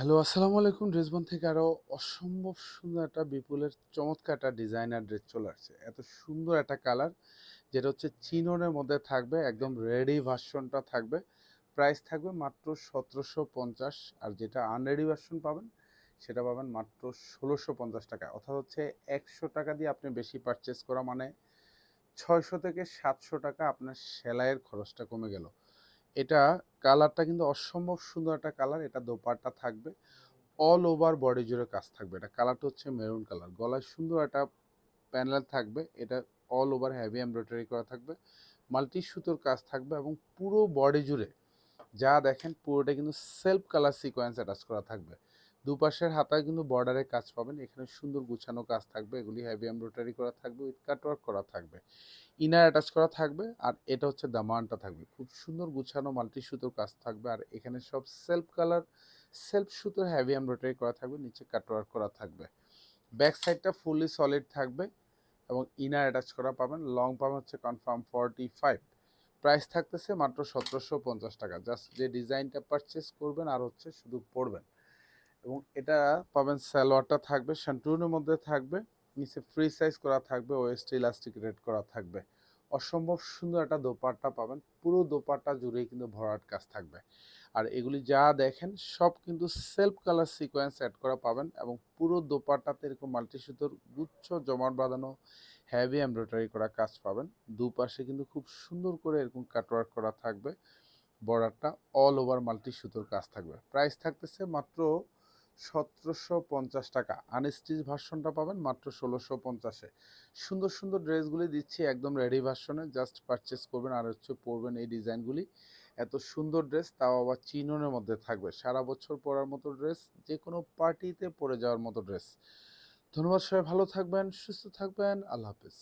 Hello, আসসালামু আলাইকুম। ড্রেসবন থেকে আরও অসম্ভব সুন্দর একটা বিপুলের চমৎকার একটা ডিজাইনার ড্রেস চলে আসছে। এত সুন্দর একটা কালার, যেটা হচ্ছে চিননের মধ্যে থাকবে, একদম রেডি ভার্সনটা থাকবে। প্রাইস থাকবে মাত্র সতেরোশো পঞ্চাশ, আর যেটা আনরেডি ভার্সন পাবেন, সেটা পাবেন মাত্র ষোলোশো পঞ্চাশ টাকা। অর্থাৎ হচ্ছে একশো টাকা দিয়ে আপনি বেশি পারচেস করা মানে ছয়শো থেকে সাতশো টাকা আপনার সেলাইয়ের খরচটা কমে গেল। এটা কালারটা কিন্তু অসম্ভব সুন্দর একটা কালার, এটা দোপারটা থাকবে। অল ওভার বডি জুড়ে কাজ থাকবে। এটা কালারটা হচ্ছে মেরুন কালার। গলায় সুন্দর একটা প্যানেল থাকবে। এটা অল ওভার হ্যাভি এমব্রয়ডারি করা থাকবে। মাল্টি সুতোর কাজ থাকবে এবং পুরো বডি জুড়ে যা দেখেন পুরোটা কিন্তু সেলফ কালার সিকোয়েন্স অ্যাটাচ করা থাকবে। দুপাশের হাতায় কিন্তু বর্ডারে কাজ পাবেন। এখানে সুন্দর গুছানো কাজ থাকবে। এগুলি হেভি এমব্রয়ডারি করা থাকবে উইথ কাটওয়ার্ক করা থাকবে। ইনার অ্যাটাচ করা থাকবে আর এটা হচ্ছে দামানটা থাকবে। খুব সুন্দর গুছানো মাল্টি সুতোর কাজ থাকবে আর এখানে সব সেলফ কালার সেলফ সুতোর হেভি এমব্রয়ডারি করা থাকবে, নিচে কাটওয়ার্ক করা থাকবে। ব্যাক সাইডটা ফুললি সলিড থাকবে এবং ইনার অ্যাটাচ করা পাবেন। লং পাবেন হচ্ছে কনফার্ম ফর্টি ফাইভ প্রাইস থাকতেছে মাত্র সতেরোশো পঞ্চাশ টাকা। জাস্ট যে ডিজাইনটা পারচেস করবেন আর হচ্ছে শুধু পরবেন। এবং এটা পাবেন সালোয়ারটা থাকবে শান্টুনের মধ্যে থাকবে, নিচে ফ্রি সাইজ করা থাকবে ওয়েস্ট ইলাস্টিক রেড করা থাকবে। অসম্ভব সুন্দর একটা দোপাট্টা পাবেন, পুরো দোপাট্টা জুড়েই কিন্তু ভরাট কাজ থাকবে। আর এগুলি যা দেখেন, সব কিন্তু সেলফ কালার সিকোয়েন্স অ্যাড করা পাবেন এবং পুরো দোপাট্টাতে এরকম মাল্টি সুতোর গুচ্ছ, জমাট বাঁধানো হ্যাভি এমব্রয়ডারি করা কাজ পাবেন। দুপাশে কিন্তু খুব সুন্দর করে এরকম কাটওয়ার্ক করা থাকবে বর্ডারটা অল ওভার মাল্টি সুতোর কাজ থাকবে। প্রাইস থাকতেছে মাত্র সতেরোশো পঞ্চাশ টাকা। আনস্টিচ ভার্সনটা পাবেন মাত্র ষোলোশো পঞ্চাশে। সুন্দর সুন্দর ড্রেসগুলি দিচ্ছি একদম রেডি ভার্সনে জাস্ট পারচেস করবেন আর হচ্ছে পরবেন এই ডিজাইনগুলি। এত সুন্দর ড্রেস, তাও আবার চিননের মধ্যে থাকবে। সারা বছর পরার মতো ড্রেস যে কোনো পার্টিতে পরে যাওয়ার মতো ড্রেস। ধন্যবাদ সবাই, ভালো থাকবেন, সুস্থ থাকবেন। আল্লাহ হাফিজ।